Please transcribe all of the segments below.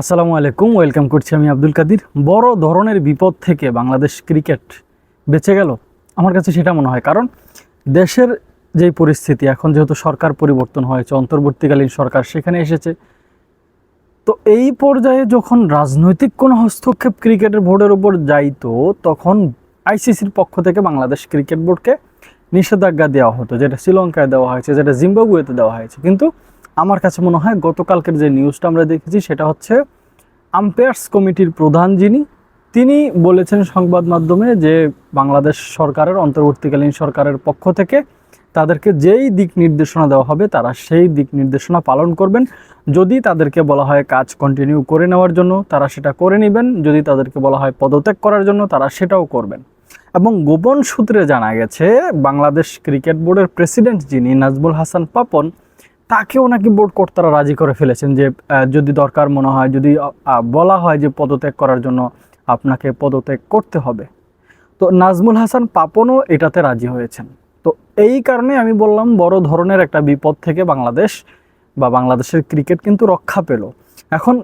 আসসালামু আলাইকুম, ওয়েলকাম করছি আমি আব্দুল কাদির। বড় ধরনের বিপদ থেকে বাংলাদেশ ক্রিকেট বেঁচে গেল? আমার কাছে সেটা মনে হয়। কারণ দেশের যেই পরিস্থিতি, এখন যেহেতু সরকার পরিবর্তন হয়েছে, অন্তর্বর্তীকালীন সরকার সেখানে এসেছে, তো এই পর্যায়ে যখন রাজনৈতিক কোনো হস্তক্ষেপ ক্রিকেটের বোর্ডের উপর যাইতো, তখন আইসিসির পক্ষ থেকে বাংলাদেশ ক্রিকেট বোর্ডকে নিষেধাজ্ঞা দেওয়া হতো, যেটা শ্রীলঙ্কায় দেওয়া হয়েছে, যেটা জিম্বাবুয়েতে দেওয়া হয়েছে। কিন্তু আমার কাছে মনে হয় গতকালকের যে নিউজটা আমরা দেখেছি, সেটা হচ্ছে আম্পায়ার্স কমিটির প্রধান যিনি, তিনি বলেছেন সংবাদ মাধ্যমে যে বাংলাদেশ সরকারের, অন্তর্বর্তীকালীন সরকারের পক্ষ থেকে তাদেরকে যেই দিক নির্দেশনা দেওয়া হবে, তারা সেই দিক নির্দেশনা পালন করবেন। যদি তাদেরকে বলা হয় কাজ কন্টিনিউ করে নেওয়ার জন্য, তারা সেটা করে নেবেন। যদি তাদেরকে বলা হয় পদত্যাগ করার জন্য, তারা সেটাও করবেন। এবং গোপন সূত্রে জানা গেছে, বাংলাদেশ ক্রিকেট বোর্ডের প্রেসিডেন্ট যিনি নাজবুল হাসান পাপন তাকেও নাকি বোর্ড কর্তারা রাজি করে ফেলেছেন যে যদি দরকার মনে হয়, যদি বলা হয় যে পদত্যাগ করার জন্য আপনাকে পদত্যাগ করতে হবে। তো নাজমুল হাসান পাপনও এটাতে রাজি হয়েছেন। তো এই কারণে আমি বললাম, বড় ধরনের একটা বিপদ থেকে বাংলাদেশ বা বাংলাদেশের ক্রিকেট কিন্তু রক্ষা পেল। এখন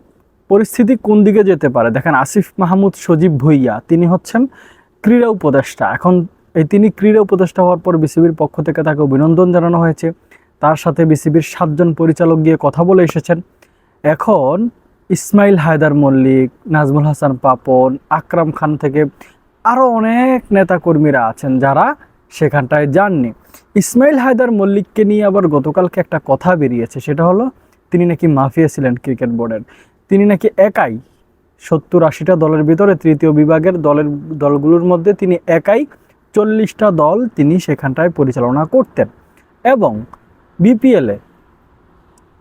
পরিস্থিতি কোন দিকে যেতে পারে? দেখেন, আসিফ মাহমুদ, সজীব ভুইয়া, তিনি হচ্ছেন ক্রীড়া উপদেষ্টা। এখন এই তিনি ক্রীড়া উপদেষ্টা হওয়ার পর বিসিবির পক্ষ থেকে তাকে অভিনন্দন জানানো হয়েছে। তার সাথে বিসিবির সাতজন পরিচালক গিয়ে কথা বলে এসেছেন। এখন ইসমাইল হায়দার মল্লিক, নাজমুল হাসান পাপন, আকরাম খান থেকে আরও অনেক নেতাকর্মীরা আছেন যারা সেখানটায় যাননি। ইসমাইল হায়দার মল্লিককে নিয়ে আবার গতকালকে একটা কথা বেরিয়েছে, সেটা হলো তিনি নাকি মাফিয়া ছিলেন ক্রিকেট বোর্ডের। তিনি নাকি একাই সত্তর আশিটা দলের ভিতরে তৃতীয় বিভাগের দলের দলগুলোর মধ্যে তিনি একাই চল্লিশটা দল তিনি সেখানটায় পরিচালনা করতেন। এবং বিপিএলে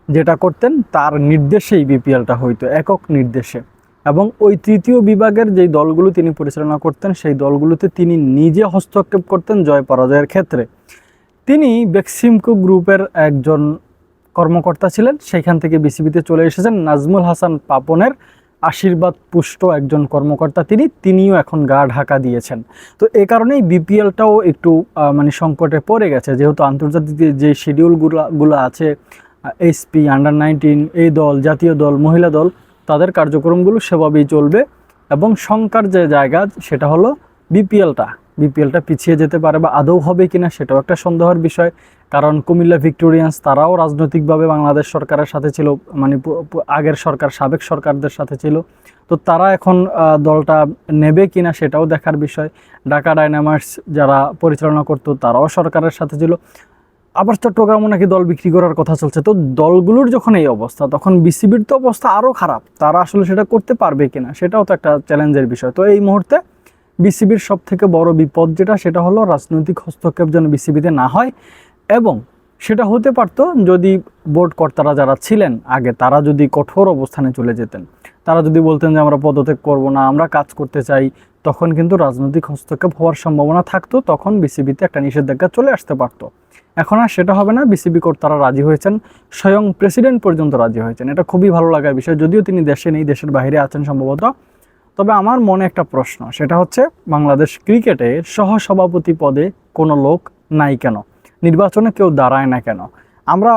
যেটা করতেন, তার নির্দেশেই বিপিএলটা হইতো, একক নির্দেশে। এবং ওই তৃতীয় বিভাগের যেই দলগুলো তিনি পরিচালনা করতেন, সেই দলগুলোতে তিনি নিজে হস্তক্ষেপ করতেন জয় পরাজয়ের ক্ষেত্রে। তিনি বেক্সিমকো গ্রুপের একজন কর্মকর্তা ছিলেন সেইখান থেকে বিসিবিতে চলে এসেছেন নাজমুল হাসান পাপনের। আশীর্বাদ পুষ্ট একজন কর্মকর্তা তিনি, তিনিও এখন গা ঢাকা দিয়েছেন। তো এ কারণেই বিপিএলটাও একটু মানে সংকটে পড়ে গেছে। যেহেতু আন্তর্জাতিক যে- শিডিউলগুলো আছে এইচপি আন্ডার নাইনটিন এই দল, জাতীয় দল, মহিলা দল, তাদের কার্যক্রমগুলো সেভাবেই চলবে এবং শঙ্কার যে জায়গা সেটা হলো বিপিএলটা। বিপিএলটা পিছিয়ে যেতে পারে বা আদৌ হবে কিনা সেটাও একটা সন্দেহের বিষয়। কারণ কুমিল্লা ভিক্টোরিয়ান্স তারাও রাজনৈতিকভাবে বাংলাদেশ সরকারের সাথে ছিল মানে আগের সরকার, সাবেক সরকারদের সাথে ছিল। তো তারা এখন দলটা নেবে কিনা সেটাও দেখার বিষয়। ঢাকা ডাইনামাইটস যারা পরিচালনা করতো, তারাও সরকারের সাথে ছিল। আবার চট্টগ্রামও নাকি দল বিক্রি করার কথা চলছে। তো দলগুলোর যখন এই অবস্থা, তখন বিসিবির তো অবস্থা আরও খারাপ। তারা আসলে সেটা করতে পারবে কিনা, সেটাও তো একটা চ্যালেঞ্জের বিষয়। তো এই মুহূর্তে বিসিবির সব থেকে বড় বিপদ যেটা, সেটা হলো রাজনৈতিক হস্তক্ষেপ যেন বিসিবিতে না হয়। এবং সেটা হতে পারতো যদি বোর্ড কর্তারা যারা ছিলেন, আগে তারা যদি কঠোর অবস্থানে চলে যেতেন। তারা যদি বলতেন যে, আমরা পদত্যাগ করব না, আমরা কাজ করতে চাই, তখন কিন্তু রাজনৈতিক হস্তক্ষেপ হওয়ার সম্ভাবনা থাকতো, তখন বিসিবিতে একটা নিষেধাজ্ঞা চলে আসতে পারতো। এখন আর সেটা হবে না, বিসিবি কর্তারা রাজি হয়েছেন, স্বয়ং প্রেসিডেন্ট পর্যন্ত রাজি হয়েছেন। এটা খুবই ভালো লাগার বিষয়, যদিও তিনি দেশে নেই, দেশের বাইরে আছেন সম্ভবত। তবে আমার মনে একটা প্রশ্ন, সেটা হচ্ছে বাংলাদেশ ক্রিকেটে সহসভাপতি পদে কোনো লোক নাই কেন? নির্বাচনে কেউ দাঁড়ায় না কেন? আমরা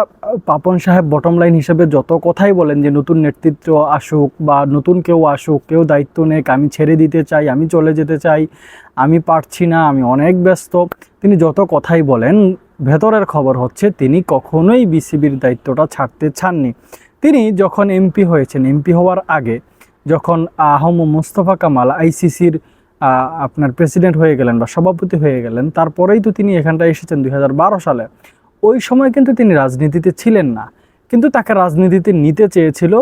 পাপন সাহেব বটম লাইন হিসেবে যত কথাই বলেন যে নতুন নেতৃত্ব আসুক বা নতুন কেউ আসুক, কেউ দায়িত্ব নেক, আমি ছেড়ে দিতে চাই, আমি চলে যেতে চাই, আমি পারছি না, আমি অনেক ব্যস্ত, তিনি যত কথাই বলেন, ভেতরের খবর হচ্ছে তিনি কখনোই বিসিবির দায়িত্বটা ছাড়তে চাননি। তিনি যখন এমপি হয়েছেন এমপি হওয়ার আগে, যখন আহম মোস্তফা কামাল আইসিসির আপনার প্রেসিডেন্ট হয়ে গেলেন বা সভাপতি হয়ে গেলেন, তারপরেই তো তিনি এখানটায় এসেছেন দুই হাজার বারো সালে। ওই সময় কিন্তু তিনি রাজনীতিতে ছিলেন না, কিন্তু তাকে রাজনীতিতে নিতে চেয়েছিল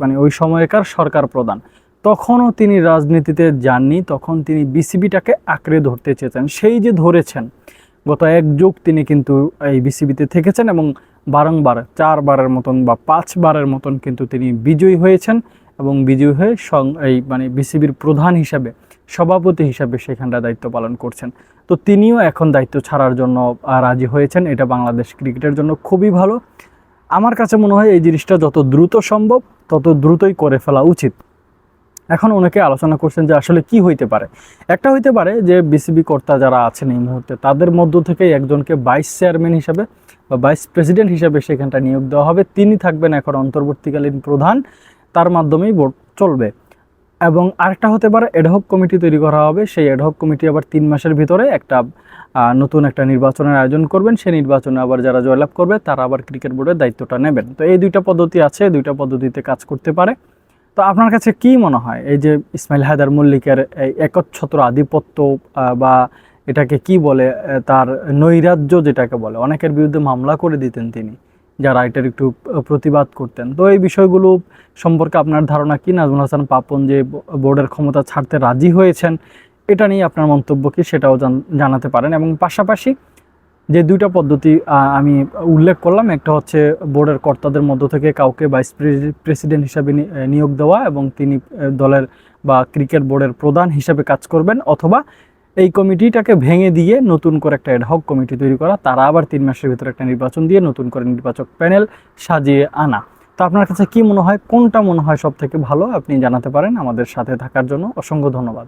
মানে ওই সময়কার সরকার প্রধান। তখনও তিনি রাজনীতিতে যাননি, তখন তিনি বিসিবিটাকে আঁকড়ে ধরতে চেয়েছেন, সেই যে ধরেছেন, গত এক যুগ তিনি কিন্তু এই বিসিবিতে থেকেছেন এবং বারংবার, চারবারের মতন বা পাঁচবারের মতন কিন্তু তিনি বিজয়ী হয়েছেন এবং বিজয়ী হয়ে সং এই মানে বিসিবির প্রধান হিসাবে সভাপতি হিসাবে সেখানটা দায়িত্ব পালন করছেন। তো তিনিও এখন দায়িত্ব ছাড়ার জন্য রাজি হয়েছেন। এটা বাংলাদেশ ক্রিকেটের জন্য খুবই ভালো। আমার কাছে মনে হয় এই জিনিসটা যত দ্রুত সম্ভব, তত দ্রুতই করে ফেলা উচিত। এখন অনেকে আলোচনা করছেন যে আসলে কি হইতে পারে। একটা হইতে পারে যে বিসিবি কর্তা যারা আছেন এই মুহূর্তে, তাদের মধ্য থেকে একজনকে ভাইস চেয়ারম্যান হিসাবে বা ভাইস প্রেসিডেন্ট হিসাবে সেখানটা নিয়োগ দেওয়া হবে। তিনি থাকবেন এখন অন্তর্বর্তীকালীন প্রধান। তার মাধ্যমেই বোর্ড চলবে। এবং আরেকটা হতে পারে এডহক কমিটি তৈরি করা হবে। সেই এডহক কমিটি আবার তিন মাসের ভিতরে একটা নতুন একটা নির্বাচনের আয়োজন করবেন। সেই নির্বাচনে আবার যারা জয়লাভ করবে, তারা আবার ক্রিকেট বোর্ডের দায়িত্বটা নেবেন। তো এই দুইটা পদ্ধতি আছে দুইটা পদ্ধতিতে কাজ করতে পারে। তো আপনার কাছে কি মনে হয়? এই যে ইসমাইল হায়দার মল্লিকের এই একচ্ছত্র আধিপত্য বা এটাকে কি বলে তার নৈরাজ্য যেটাকে বলে, অনেকের বিরুদ্ধে মামলা করে দিতেন তিনি। যারা এটার একটু প্রতিবাদ করতেন। তো এই বিষয়গুলো সম্পর্কে আপনার ধারণা কি? নাজমুল হাসান পাপন যে বোর্ডের ক্ষমতা ছাড়তে রাজি হয়েছেন, এটা নিয়ে আপনার মন্তব্য কি সেটাও জান- জানাতে পারেন। এবং পাশাপাশি যে দুইটা পদ্ধতি আমি উল্লেখ করলাম, একটা হচ্ছে বোর্ডের কর্তাদের মধ্য থেকে কাউকে ভাইস প্রেসিডেন্ট হিসাবে নিয়োগ দেওয়া এবং তিনি দলের বা ক্রিকেট বোর্ডের প্রধান হিসাবে কাজ করবেন অথবা এই কমিটিটাকে ভেঙে দিয়ে নতুন করে একটা এডহক কমিটি তৈরি করা, তারা আবার তিন মাসের ভিতরে একটা নির্বাচন দিয়ে নতুন করে নির্বাচক প্যানেল সাজিয়ে আনা। তো আপনার কাছে কি মনে হয়, কোনটা মনে হয় সব থেকে ভালো? আপনি জানাতে পারেন আমাদের সাথে থাকার জন্য। অসংখ্য ধন্যবাদ।